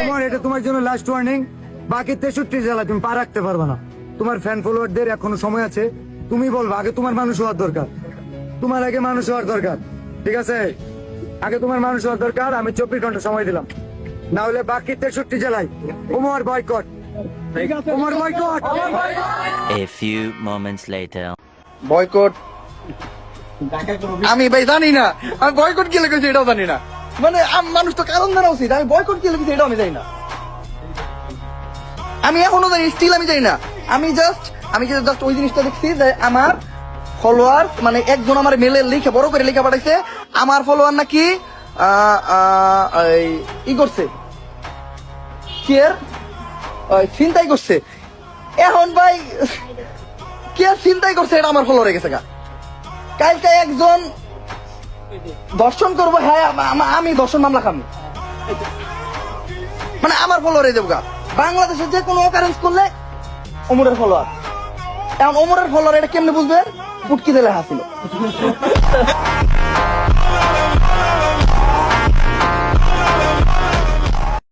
তোমার এটা তোমার জন্য লাস্ট ওয়ার্নিং বাকি তেষট্টি জেলা তুমি পা রাখতে পারবে না। তোমার ফ্যান ফলোয়ারদের এখনও সময় আছে। তুমি বলবা আগে তোমার মানুষ হওয়ার দরকার। তোমার আগে মানুষ হওয়ার দরকার। ঠিক আছে? আগে তোমার মানুষ হওয়ার দরকার আমি চব্বিশ ঘণ্টা সময় দিলাম। না হলে বাকি তেষট্টি জেলায় Umar boycott Umar boycott A few moments later. Boycott আমি ভাই জানি না। আমি বয়কট কি লিখেছি এটাও জানি না। মানে মানুষ তো কারণ জানা উচিত। আমি বয়কট কি লিখেছি এটাও আমি জানি না। আমি এখনও জানি স্টিল আমি জানি না। আমি জাস্ট আমি জাস্ট ওই জিনিসটা দেখছি যে আমার ফলোয়ার মানে একজন আমার মেলে লিখে, বড় করে লিখে পাঠাইছে, আমার ফলোয়ার নাকি ই করছে। কি ছিনতাই করছে। এখন ভাই, কে চিন্তাই করছে, এটা আমার ফলোয়ারে গেছে কালকে একজন দর্শন করব হ্যাঁ আম- দর্শন মামলা খামি। মানে আমার ফলোয়ারে দেবো বাংলাদেশে যে কোনো অকারেন্স করলে অমরের ফলোয়ার এখন অমরের ফলোয়ার এটা কেমনে বুঝবে? পুটকি দিলে হাসিল।